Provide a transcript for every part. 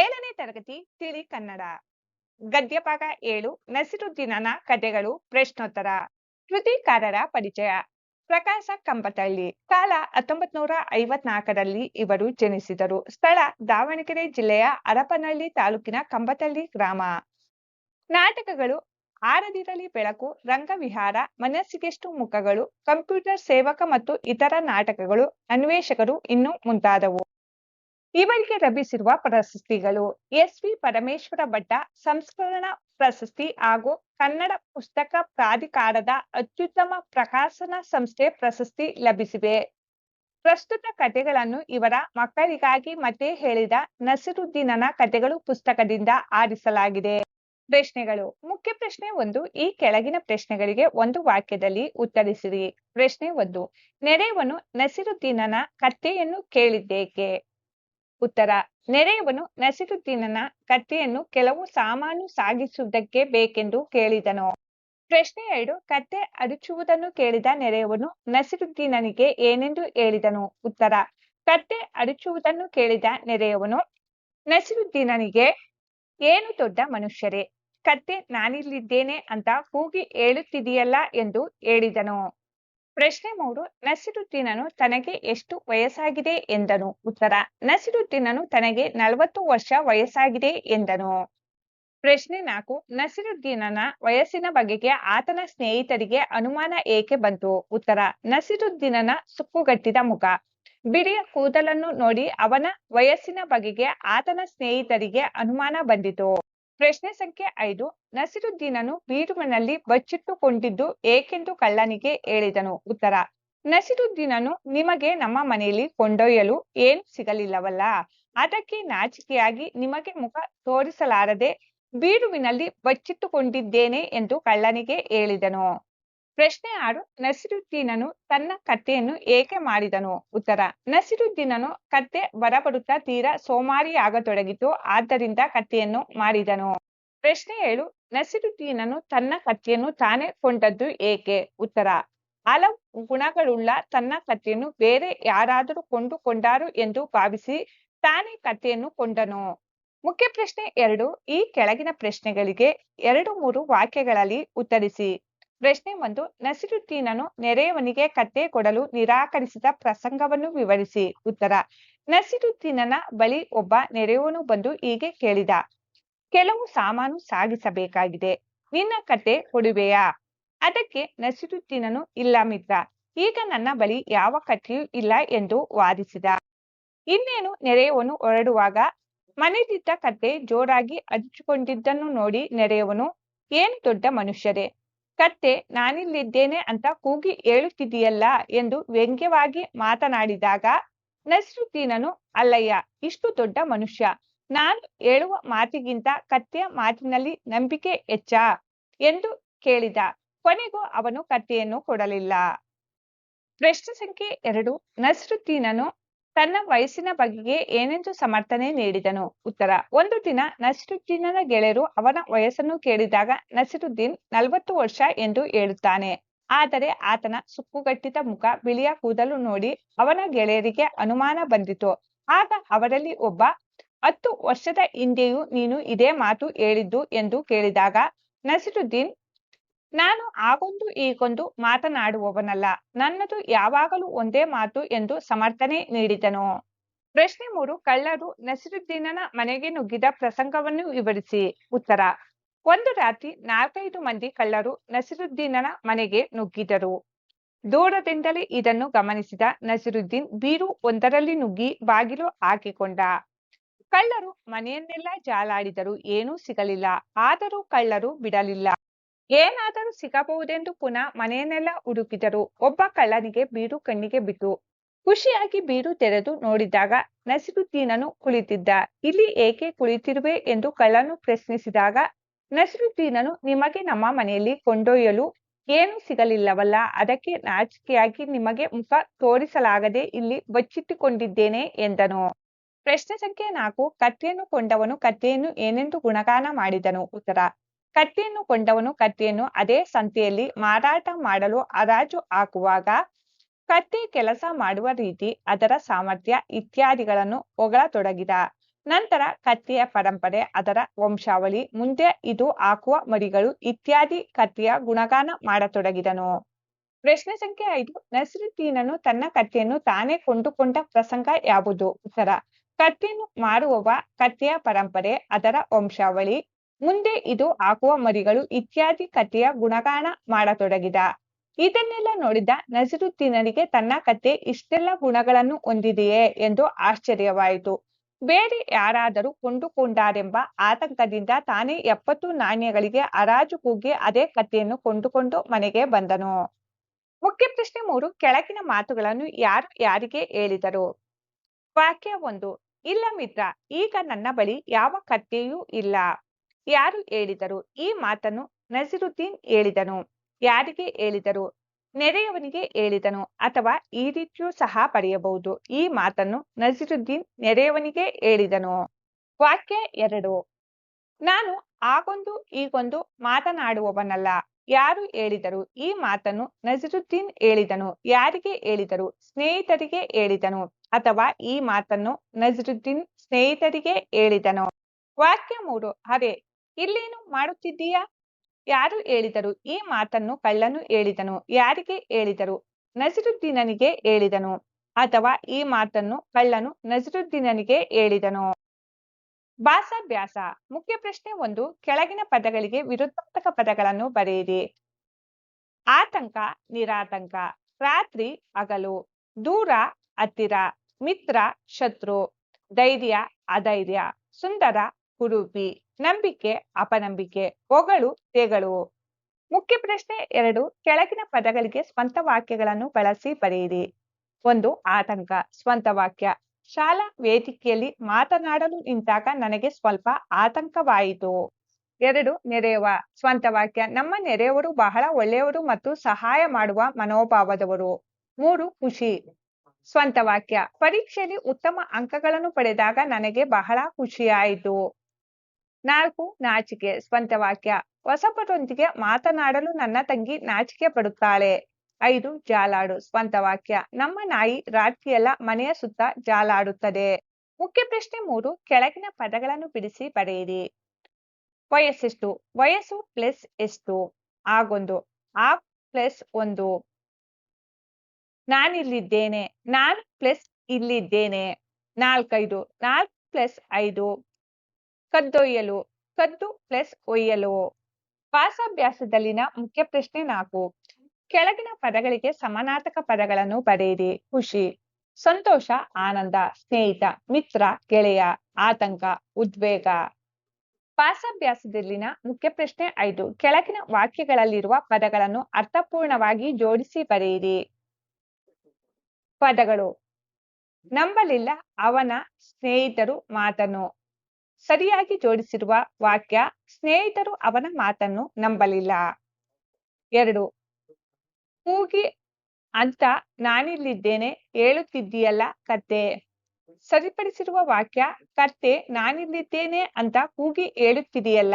ಏಳನೇ ತರಗತಿ, ತಿಳಿ ಕನ್ನಡ. ಗದ್ಯ ಭಾಗ ಏಳು ನಸಿರುದ್ದೀನನ ಕಥೆಗಳು ಪ್ರಶ್ನೋತ್ತರ. ಕೃತಿಕಾರರ ಪರಿಚಯ. ಪ್ರಕಾಶ ಕಂಬತಳ್ಳಿ. ಕಾಲ ಹತ್ತೊಂಬತ್ ನೂರ ಐವತ್ನಾಲ್ಕರಲ್ಲಿ ಇವರು ಜನಿಸಿದರು. ಸ್ಥಳ ದಾವಣಗೆರೆ ಜಿಲ್ಲೆಯ ಹರಪನಹಳ್ಳಿ ತಾಲೂಕಿನ ಕಂಬತಳ್ಳಿ ಗ್ರಾಮ. ನಾಟಕಗಳು, ಆರದಿರಲಿ ಬೆಳಕು, ರಂಗವಿಹಾರ, ಮನಸ್ಸಿಗೆಷ್ಟು ಮುಖಗಳು, ಕಂಪ್ಯೂಟರ್ ಸೇವಕ ಮತ್ತು ಇತರ ನಾಟಕಗಳು, ಅನ್ವೇಷಕರು ಇನ್ನು ಮುಂತಾದವು. ಇವರಿಗೆ ಲಭಿಸಿರುವ ಪ್ರಶಸ್ತಿಗಳು ಎಸ್ ವಿ ಪರಮೇಶ್ವರ ಭಟ್ಟ ಸಂಸ್ಕರಣ ಪ್ರಶಸ್ತಿ ಹಾಗೂ ಕನ್ನಡ ಪುಸ್ತಕ ಪ್ರಾಧಿಕಾರದ ಅತ್ಯುತ್ತಮ ಪ್ರಕಾಶನ ಸಂಸ್ಥೆ ಪ್ರಶಸ್ತಿ ಲಭಿಸಿವೆ. ಪ್ರಸ್ತುತ ಕಥೆಗಳನ್ನು ಇವರ ಮಕ್ಕಳಿಗಾಗಿ ಮತ್ತೆ ಹೇಳಿದ ನಸಿರುದ್ದೀನನ ಕಥೆಗಳು ಪುಸ್ತಕದಿಂದ ಆರಿಸಲಾಗಿದೆ. ಪ್ರಶ್ನೆಗಳು. ಮುಖ್ಯ ಪ್ರಶ್ನೆ ಒಂದು, ಈ ಕೆಳಗಿನ ಪ್ರಶ್ನೆಗಳಿಗೆ ಒಂದು ವಾಕ್ಯದಲ್ಲಿ ಉತ್ತರಿಸಿರಿ. ಪ್ರಶ್ನೆ ಒಂದು ನೆರೆಯವನು ನಸಿರುದ್ದೀನನ ಕಥೆಯನ್ನು ಕೇಳಿದ್ದೇಕೆ? ಉತ್ತರ, ನೆರೆಯವನು ನಸಿರುದ್ದೀನನ ಕತ್ತೆಯನ್ನು ಕೆಲವು ಸಾಮಾನು ಸಾಗಿಸುವುದಕ್ಕೆ ಬೇಕೆಂದು ಕೇಳಿದನು. ಪ್ರಶ್ನೆ ಎರಡು, ಕತ್ತೆ ಅಡಚುವುದನ್ನು ಕೇಳಿದ ನೆರೆಯವನು ನಸಿರುದ್ದೀನನಿಗೆ ಏನೆಂದು ಹೇಳಿದನು? ಉತ್ತರ, ಕತ್ತೆ ಅಡಚುವುದನ್ನು ಕೇಳಿದ ನೆರೆಯವನು ನಸಿರುದ್ದೀನನಿಗೆ ಏನು ದೊಡ್ಡ ಮನುಷ್ಯರೇ? ಕತ್ತೆ, ನಾನಿಲ್ಲಿದ್ದೇನೆ ಅಂತ ಕೂಗಿ ಹೇಳುತ್ತಿದೆಯಲ್ಲ ಎಂದು ಹೇಳಿದನು. ಪ್ರಶ್ನೆ ಮೂರು, ನಸಿರುದ್ದೀನನು ತನಗೆ ಎಷ್ಟು ವಯಸ್ಸಾಗಿದೆ ಎಂದನು. ಉತ್ತರ, ನಸಿರುದ್ದೀನನು ತನಗೆ ನಲವತ್ತು ವರ್ಷ ವಯಸ್ಸಾಗಿದೆ ಎಂದನು. ಪ್ರಶ್ನೆ ನಾಲ್ಕು, ನಸಿರುದ್ದೀನನ ವಯಸ್ಸಿನ ಬಗೆಗೆ ಆತನ ಸ್ನೇಹಿತರಿಗೆ ಅನುಮಾನ ಏಕೆ ಬಂತು? ಉತ್ತರ, ನಸಿರುದ್ದೀನನ ಸುಕ್ಕುಗಟ್ಟಿದ ಮುಖ. ಬಿಳಿಯ ಕೂದಲನ್ನು ನೋಡಿ ಅವನ ವಯಸ್ಸಿನ ಬಗೆಗೆ ಆತನ ಸ್ನೇಹಿತರಿಗೆ ಅನುಮಾನ ಬಂದಿತು. ಪ್ರಶ್ನೆ ಸಂಖ್ಯೆ ಐದು. ನಸಿರುದ್ದೀನನು ಬೀರುವಿನಲ್ಲಿ ಬಚ್ಚಿಟ್ಟುಕೊಂಡಿದ್ದು ಏಕೆಂದು ಕಳ್ಳನಿಗೆ ಹೇಳಿದನು. ಉತ್ತರ, ನಸಿರುದ್ದೀನನು ನಿಮಗೆ ನಮ್ಮ ಮನೆಯಲ್ಲಿ ಕೊಂಡೊಯ್ಯಲು ಏನು ಸಿಗಲಿಲ್ಲವಲ್ಲ? ಅದಕ್ಕೆ ನಾಚಿಕೆಯಾಗಿ ನಿಮಗೆ ಮುಖ ತೋರಿಸಲಾರದೆ ಬೀರುವಿನಲ್ಲಿ ಬಚ್ಚಿಟ್ಟುಕೊಂಡಿದ್ದೇನೆ ಎಂದು ಕಳ್ಳನಿಗೆ ಹೇಳಿದನು. ಪ್ರಶ್ನೆ ಆರು, ನಸಿರುದ್ದೀನನು ತನ್ನ ಕತ್ತೆಯನ್ನು ಏಕೆ ಮಾಡಿದನು? ಉತ್ತರ, ನಸಿರುದ್ದೀನನು ಕತ್ತೆ ಬರಬರುತ್ತಾ ತೀರಾ ಸೋಮಾರಿಯಾಗತೊಡಗಿತು ಆದ್ದರಿಂದ ಕತ್ತೆಯನ್ನು ಮಾಡಿದನು. ಪ್ರಶ್ನೆ ಏಳು, ನಸಿರುದ್ದೀನನು ತನ್ನ ಕತ್ತೆಯನ್ನು ತಾನೇ ಕೊಂಡದ್ದು ಏಕೆ? ಉತ್ತರ, ಹಲವು ಗುಣಗಳುಳ್ಳ ತನ್ನ ಕತ್ತೆಯನ್ನು ಬೇರೆ ಯಾರಾದರೂ ಕೊಂಡುಕೊಂಡಾರು ಎಂದು ಭಾವಿಸಿ ತಾನೇ ಕತ್ತೆಯನ್ನು ಕೊಂಡನು. ಮುಖ್ಯ ಪ್ರಶ್ನೆ ಎರಡು, ಈ ಕೆಳಗಿನ ಪ್ರಶ್ನೆಗಳಿಗೆ ಎರಡು ಮೂರು ವಾಕ್ಯಗಳಲ್ಲಿ ಉತ್ತರಿಸಿ. ಪ್ರಶ್ನೆ ಒಂದು ನಸಿರುದ್ದೀನನು ನೆರೆಯವನಿಗೆ ಕತ್ತೆ ಕೊಡಲು ನಿರಾಕರಿಸಿದ ಪ್ರಸಂಗವನ್ನು ವಿವರಿಸಿ. ಉತ್ತರ ನಸಿರುದ್ದೀನನ ಬಳಿ ಒಬ್ಬ ನೆರೆಯವನು ಬಂದು ಹೀಗೆ ಕೇಳಿದ, ಕೆಲವು ಸಾಮಾನು ಸಾಗಿಸಬೇಕಾಗಿದೆ. ನಿನ್ನ ಕತೆ ಕೊಡುವೆಯಾ? ಅದಕ್ಕೆ ನಸಿರುದ್ದೀನನು ಇಲ್ಲ ಮಿತ್ರ, ಈಗ ನನ್ನ ಬಳಿ ಯಾವ ಕಥೆಯೂ ಇಲ್ಲ ಎಂದು ವಾದಿಸಿದ. ಇನ್ನೇನು ನೆರೆಯವನು ಹೊರಡುವಾಗ ಮನೆದಿದ್ದ ಕತ್ತೆ ಜೋರಾಗಿ ಹಂಚಿಕೊಂಡಿದ್ದನ್ನು ನೋಡಿ ನೆರೆಯವನು, ಏನು ದೊಡ್ಡ ಮನುಷ್ಯರೇ ಕತ್ತೆ ನಾನಿಲ್ಲಿದ್ದೇನೆ ಅಂತ ಕೂಗಿ ಹೇಳುತ್ತಿದೆಯಲ್ಲ ಎಂದು ವ್ಯಂಗ್ಯವಾಗಿ ಮಾತನಾಡಿದಾಗ, ನಸ್ರುದ್ದೀನನು, ಅಲ್ಲಯ್ಯ, ಇಷ್ಟು ದೊಡ್ಡ ಮನುಷ್ಯ, ನಾನು ಹೇಳುವ ಮಾತಿಗಿಂತ ಕತ್ತೆಯ ಮಾತಿನಲ್ಲಿ ನಂಬಿಕೆ ಹೆಚ್ಚ ಎಂದು ಕೇಳಿದ. ಕೊನೆಗೂ ಅವನು ಕತ್ತೆಯನ್ನು ಕೊಡಲಿಲ್ಲ. ಪ್ರಶ್ನೆ ಸಂಖ್ಯೆ ಎರಡು, ನಸಿರುದ್ದೀನನು ತನ್ನ ವಯಸ್ಸಿನ ಬಗೆಗೆ ಏನೆಂದು ಸಮರ್ಥನೆ ನೀಡಿದನು. ಉತ್ತರ, ಒಂದು ದಿನ ನಸಿರುದ್ದೀನನ ಗೆಳೆಯರು ಅವನ ವಯಸ್ಸನ್ನು ಕೇಳಿದಾಗ ನಸಿರುದ್ದೀನ್ ನಲವತ್ತು ವರ್ಷ ಎಂದು ಹೇಳುತ್ತಾನೆ. ಆದರೆ ಆತನ ಸುಕ್ಕುಗಟ್ಟಿದ ಮುಖ ಬಿಳಿಯ ಕೂದಲು ನೋಡಿ ಅವನ ಗೆಳೆಯರಿಗೆ ಅನುಮಾನ ಬಂದಿತು. ಆಗ ಅವರಲ್ಲಿ ಒಬ್ಬ, ಹತ್ತು ವರ್ಷದ ಹಿಂದೆಯೂ ನೀನು ಇದೇ ಮಾತು ಹೇಳಿದ್ದು ಎಂದು ಕೇಳಿದಾಗ, ನಸಿರುದ್ದೀನ್ ನಾನು ಆಗೊಂದು ಈಗೊಂದು ಮಾತನಾಡುವವನಲ್ಲ. ನನ್ನದು ಯಾವಾಗಲೂ ಒಂದೇ ಮಾತು ಎಂದು ಸಮರ್ಥನೆ ನೀಡಿದನು. ಪ್ರಶ್ನೆ ಮೂರು, ಕಳ್ಳರು ನಸಿರುದ್ದೀನನ ಮನೆಗೆ ನುಗ್ಗಿದ ಪ್ರಸಂಗವನ್ನು ವಿವರಿಸಿ. ಉತ್ತರ, ಒಂದು ರಾತ್ರಿ ನಾಲ್ಕೈದು ಮಂದಿ ಕಳ್ಳರು ನಸಿರುದ್ದೀನನ ಮನೆಗೆ ನುಗ್ಗಿದರು. ದೂರದಿಂದಲೇ ಇದನ್ನು ಗಮನಿಸಿದ ನಸಿರುದ್ದೀನ್ ಬೀರು ಒಂದರಲ್ಲಿ ನುಗ್ಗಿ ಬಾಗಿಲು ಹಾಕಿಕೊಂಡ. ಕಳ್ಳರು ಮನೆಯನ್ನೆಲ್ಲ ಜಾಲಾಡಿದರು ಏನೂ ಸಿಗಲಿಲ್ಲ. ಆದರೂ ಕಳ್ಳರು ಬಿಡಲಿಲ್ಲ. ಏನಾದರೂ ಸಿಗಬಹುದೆಂದು ಪುನಃ ಮನೆಯನ್ನೆಲ್ಲ ಹುಡುಕಿದರು ಒಬ್ಬ ಕಳ್ಳನಿಗೆ ಬೀರು ಕಣ್ಣಿಗೆ ಬಿತ್ತು ಖುಷಿಯಾಗಿ ಬೀರು ತೆರೆದು ನೋಡಿದಾಗ ನಸಿರುದ್ದೀನನು ಕುಳಿತಿದ್ದ. ಇಲ್ಲಿ ಏಕೆ ಕುಳಿತಿರುವೆ ಎಂದು ಕಳ್ಳನು ಪ್ರಶ್ನಿಸಿದಾಗ ನಸಿರುದ್ದೀನನು ನಿಮಗೆ ನಮ್ಮ ಮನೆಯಲ್ಲಿ ಕೊಂಡೊಯ್ಯಲು ಏನು ಸಿಗಲಿಲ್ಲವಲ್ಲ, ಅದಕ್ಕೆ ನಾಚಿಕೆಯಾಗಿ ನಿಮಗೆ ಮುಖ ತೋರಿಸಲಾಗದೆ ಇಲ್ಲಿ ಬಚ್ಚಿಟ್ಟುಕೊಂಡಿದ್ದೇನೆ ಎಂದನು. ಪ್ರಶ್ನೆ ಸಂಖ್ಯೆ ನಾಲ್ಕು, ಕತ್ತೆಯನ್ನು ಕೊಂಡವನು ಕತ್ತೆಯನ್ನು ಏನೆಂದು ಗುಣಗಾನ ಮಾಡಿದನು? ಉತ್ತರ ಕತ್ತೆಯನ್ನು ಕೊಂಡವನು ಕತ್ತಿಯನ್ನು ಅದೇ ಸಂತೆಯಲ್ಲಿ ಮಾರಾಟ ಮಾಡಲು ಹರಾಜು ಹಾಕುವಾಗ ಕತ್ತಿ ಕೆಲಸ ಮಾಡುವ ರೀತಿ ಅದರ ಸಾಮರ್ಥ್ಯ ಇತ್ಯಾದಿಗಳನ್ನು ಹೊಗಳತೊಡಗಿದ. ನಂತರ ಕತ್ತಿಯ ಪರಂಪರೆ, ಅದರ ವಂಶಾವಳಿ, ಮುಂದೆ ಇದು ಹಾಕುವ ಮರಿಗಳು ಇತ್ಯಾದಿ ಕತ್ತಿಯ ಗುಣಗಾನ ಮಾಡತೊಡಗಿದನು. ಪ್ರಶ್ನೆ ಸಂಖ್ಯೆ ಐದು, ನಸರುದ್ದೀನನು ತನ್ನ ಕತ್ತಿಯನ್ನು ತಾನೇ ಕೊಂಡುಕೊಂಡ ಪ್ರಸಂಗ ಯಾವುದು? ಉತ್ತರ, ಕತ್ತಿಯನ್ನು ಮಾರುವವ ಕತ್ತಿಯ ಪರಂಪರೆ, ಅದರ ವಂಶಾವಳಿ ಮುಂದೆ ಇದು ಹಾಕುವ ಮರಿಗಳು ಇತ್ಯಾದಿ ಕಥೆಯ ಗುಣಗಾನ ಮಾಡತೊಡಗಿದ. ಇದನ್ನೆಲ್ಲ ನೋಡಿದ ನಜರುದ್ದೀನರಿಗೆ ತನ್ನ ಕತೆ ಇಷ್ಟೆಲ್ಲ ಗುಣಗಳನ್ನು ಹೊಂದಿದೆಯೇ ಎಂದು ಆಶ್ಚರ್ಯವಾಯಿತು. ಬೇರೆ ಯಾರಾದರೂ ಕೊಂಡುಕೊಂಡಾರೆಂಬ ಆತಂಕದಿಂದ ತಾನೇ ಎಪ್ಪತ್ತು ನಾಣ್ಯಗಳಿಗೆ ಹರಾಜು ಕೂಗಿ ಅದೇ ಕಥೆಯನ್ನು ಕೊಂಡುಕೊಂಡು ಮನೆಗೆ ಬಂದನು. ಮುಖ್ಯ ಪ್ರಶ್ನೆ ಮೂರು, ಕೆಳಗಿನ ಮಾತುಗಳನ್ನು ಯಾರು ಯಾರಿಗೆ ಹೇಳಿದರು? ವಾಕ್ಯ ಒಂದು, ಇಲ್ಲ ಮಿತ್ರ, ಈಗ ನನ್ನ ಬಳಿ ಯಾವ ಕಥೆಯೂ ಇಲ್ಲ. ಯಾರು ಹೇಳಿದರು? ಈ ಮಾತನ್ನು ನಸಿರುದ್ದೀನ್ ಹೇಳಿದನು. ಯಾರಿಗೆ ಹೇಳಿದರು? ನೆರೆಯವನಿಗೆ ಹೇಳಿದನು ಅಥವಾ ಈ ರೀತಿಯೂ ಸಹ ಪಡೆಯಬಹುದು. ಈ ಮಾತನ್ನು ನಸಿರುದ್ದೀನ್ ನೆರೆಯವನಿಗೆ ಹೇಳಿದನು. ವಾಕ್ಯ ಎರಡು. ನಾನು ಆಗೊಂದು ಈಗೊಂದು ಮಾತನಾಡುವವನಲ್ಲ. ಯಾರು ಹೇಳಿದರು? ಈ ಮಾತನ್ನು ನಜೀರುದ್ದೀನ್ ಹೇಳಿದನು. ಯಾರಿಗೆ ಹೇಳಿದರು? ಸ್ನೇಹಿತರಿಗೆ ಹೇಳಿದನು ಅಥವಾ ಈ ಮಾತನ್ನು ನಜೀರುದ್ದೀನ್ ಸ್ನೇಹಿತರಿಗೆ ಹೇಳಿದನು. ವಾಕ್ಯ ಮೂರು. ಅರೆ ಇಲ್ಲೇನು ಮಾಡುತ್ತಿದ್ದೀಯಾ? ಯಾರು ಹೇಳಿದರು? ಈ ಮಾತನ್ನು ಕಳ್ಳನು ಹೇಳಿದನು. ಯಾರಿಗೆ ಹೇಳಿದರು? ನಜರುದ್ದೀನನಿಗೆ ಹೇಳಿದನು. ಅಥವಾ ಈ ಮಾತನ್ನು ಕಳ್ಳನು ನಜರುದ್ದೀನನಿಗೆ ಹೇಳಿದನು. ಭಾಸಾಭ್ಯಾಸ ಮುಖ್ಯ ಪ್ರಶ್ನೆ ಒಂದು. ಕೆಳಗಿನ ಪದಗಳಿಗೆ ವಿರುದ್ಧಾರ್ಥಕ ಪದಗಳನ್ನು ಬರೆಯಿರಿ. ಆತಂಕ, ನಿರಾತಂಕ. ರಾತ್ರಿ, ಹಗಲು. ದೂರ, ಹತ್ತಿರ. ಮಿತ್ರ, ಶತ್ರು. ಧೈರ್ಯ, ಅಧೈರ್ಯ. ಸುಂದರ ಕುರೂಪಿ ನಂಬಿಕೆ, ಅಪನಂಬಿಕೆ, ಹೊಗಳು, ತೆಗಳು. ಮುಖ್ಯ ಪ್ರಶ್ನೆ ಎರಡು, ಕೆಳಗಿನ ಪದಗಳಿಗೆ ಸ್ವಂತ ವಾಕ್ಯಗಳನ್ನು ಬಳಸಿ ಬರೆಯಿರಿ. ಒಂದು, ಆತಂಕ, ಸ್ವಂತ ವಾಕ್ಯ. ಶಾಲಾ ವೇದಿಕೆಯಲ್ಲಿ ಮಾತನಾಡಲು ನಿಂತಾಗ ನನಗೆ ಸ್ವಲ್ಪ ಆತಂಕವಾಯಿತು. ಎರಡು ನೆರೆಯವ ಸ್ವಂತ ವಾಕ್ಯ. ನಮ್ಮ ನೆರೆಯವರು ಬಹಳ ಒಳ್ಳೆಯವರು ಮತ್ತು ಸಹಾಯ ಮಾಡುವ ಮನೋಭಾವದವರು. ಮೂರು, ಖುಷಿ. ಸ್ವಂತ ವಾಕ್ಯ. ಪರೀಕ್ಷೆಯಲ್ಲಿ ಉತ್ತಮ ಅಂಕಗಳನ್ನು ಪಡೆದಾಗ ನನಗೆ ಬಹಳ ಖುಷಿಯಾಯಿತು. ನಾಲ್ಕು ನಾಚಿಕೆ ಸ್ವಂತ ವಾಕ್ಯ ಹೊಸಬರೊಂದಿಗೆ ಮಾತನಾಡಲು ನನ್ನ ತಂಗಿ ನಾಚಿಕೆ ಪಡುತ್ತಾಳೆ. ಐದು ಜಾಲಾಡು ಸ್ವಂತ ವಾಕ್ಯ ನಮ್ಮ ನಾಯಿ ರಾತ್ರಿಯೆಲ್ಲ ಮನೆಯ ಸುತ್ತ ಜಾಲಾಡುತ್ತದೆ. ಮುಖ್ಯ ಪ್ರಶ್ನೆ ಮೂರು, ಕೆಳಗಿನ ಪದಗಳನ್ನು ಬಿಡಿಸಿ ಬರೆಯಿರಿ. ವಯಸ್ಸೆಷ್ಟು? ವಯಸ್ಸು ಪ್ಲಸ್ ಎಷ್ಟು? ಆಗೊಂದು. ಆ ಪ್ಲಸ್ ಒಂದು. ನಾನಿಲ್ಲಿದ್ದೇನೆ. ನಾನು ಪ್ಲಸ್ ಇಲ್ಲಿದ್ದೇನೆ. ನಾಲ್ಕೈದು. ನಾಲ್ಕು ಪ್ಲಸ್ ಐದು. ಕದ್ದೊಯ್ಯಲು, ಕದ್ದು ಪ್ಲಸ್ ಒಯ್ಯಲು. ಪಾಸಾಭ್ಯಾಸದಲ್ಲಿನ ಮುಖ್ಯ ಪ್ರಶ್ನೆ ನಾಲ್ಕು. ಕೆಳಗಿನ ಪದಗಳಿಗೆ ಸಮಾನಾರ್ಥಕ ಪದಗಳನ್ನು ಬರೆಯಿರಿ. ಖುಷಿ, ಸಂತೋಷ, ಆನಂದ, ಸ್ನೇಹಿತ, ಮಿತ್ರ, ಗೆಳೆಯ, ಆತಂಕ, ಉದ್ವೇಗ. ಪಾಸಾಭ್ಯಾಸದಲ್ಲಿನ ಮುಖ್ಯ ಪ್ರಶ್ನೆ ಐದು. ಕೆಳಗಿನ ವಾಕ್ಯಗಳಲ್ಲಿರುವ ಪದಗಳನ್ನು ಅರ್ಥಪೂರ್ಣವಾಗಿ ಜೋಡಿಸಿ ಬರೆಯಿರಿ. ಪದಗಳು. ನಂಬಲಿಲ್ಲ ಅವನ ಸ್ನೇಹಿತರು ಮಾತನ್ನು. ಸರಿಯಾಗಿ ಜೋಡಿಸಿರುವ ವಾಕ್ಯ, ಸ್ನೇಹಿತರು ಅವನ ಮಾತನ್ನು ನಂಬಲಿಲ್ಲ. ಎರಡು ಕೂಗಿ ಅಂತ ನಾನಿಲ್ಲಿದ್ದೇನೆ ಹೇಳುತ್ತಿದ್ದೀಯಲ್ಲ ಕತ್ತೆ. ಸರಿಪಡಿಸಿರುವ ವಾಕ್ಯ, ಕತ್ತೆ, ನಾನಿಲ್ಲಿದ್ದೇನೆ ಅಂತ ಕೂಗಿ ಹೇಳುತ್ತಿದೆಯಲ್ಲ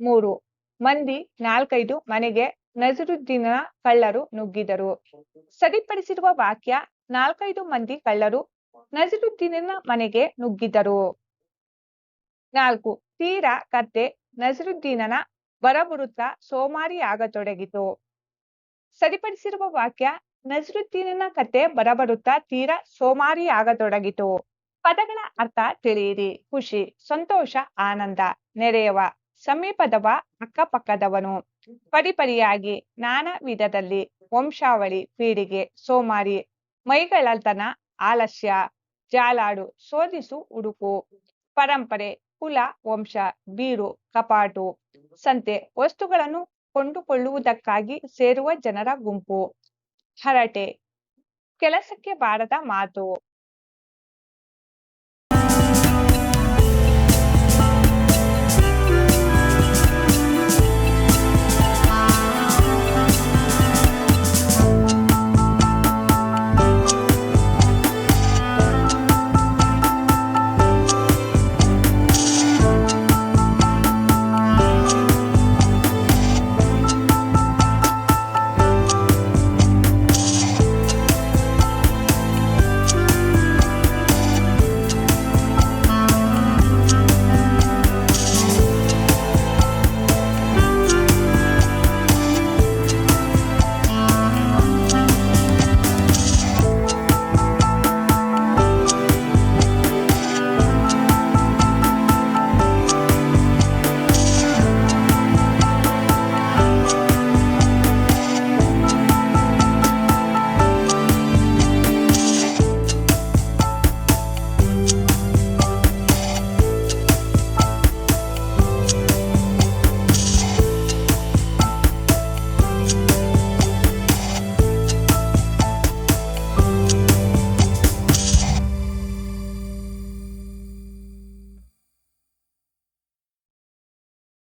ಮೂರು, ಮಂದಿ ನಾಲ್ಕೈದು ಮನೆಗೆ ನಜರುದ್ದೀನ ಕಳ್ಳರು ನುಗ್ಗಿದರು. ಸರಿಪಡಿಸಿರುವ ವಾಕ್ಯ, ನಾಲ್ಕೈದು ಮಂದಿ ಕಳ್ಳರು ನಜರುದ್ದೀನ ಮನೆಗೆ ನುಗ್ಗಿದರು. ನಾಲ್ಕು, ತೀರ ಕತ್ತೆ ನಜರುದ್ದೀನನ ಬರಬರುತ್ತ ಸೋಮಾರಿಯಾಗತೊಡಗಿತು ಸರಿಪಡಿಸಿರುವ ವಾಕ್ಯ, ನಜರುದ್ದೀನನ ಕತೆ ಬರಬರುತ್ತ ತೀರ ಸೋಮಾರಿಯಾಗತೊಡಗಿತು ಪದಗಳ ಅರ್ಥ ತಿಳಿಯಿರಿ. ಖುಷಿ, ಸಂತೋಷ, ಆನಂದ. ನೆರೆಯವ, ಸಮೀಪದವ, ಅಕ್ಕಪಕ್ಕದವನು. ಪರಿಪರಿಯಾಗಿ ನಾನಾ ವಿಧದಲ್ಲಿ ವಂಶಾವಳಿ, ಪೀಡಿಗೆ, ಸೋಮಾರಿ, ಮೈಗಳತನ, ಆಲಸ್ಯ, ಜಾಲಾಡು ಶೋಧಿಸು ಹುಡುಕು ಪರಂಪರೆ ಕುಲ ವಂಶ ಬೀರು ಕಪಾಟು ಸಂತೆ ವಸ್ತುಗಳನ್ನು ಕೊಂಡುಕೊಳ್ಳುವುದಕ್ಕಾಗಿ ಸೇರುವ ಜನರ ಗುಂಪು. ಹರಟೆ. ಕೆಲಸಕ್ಕೆ ಬಾರದ ಮಾತು.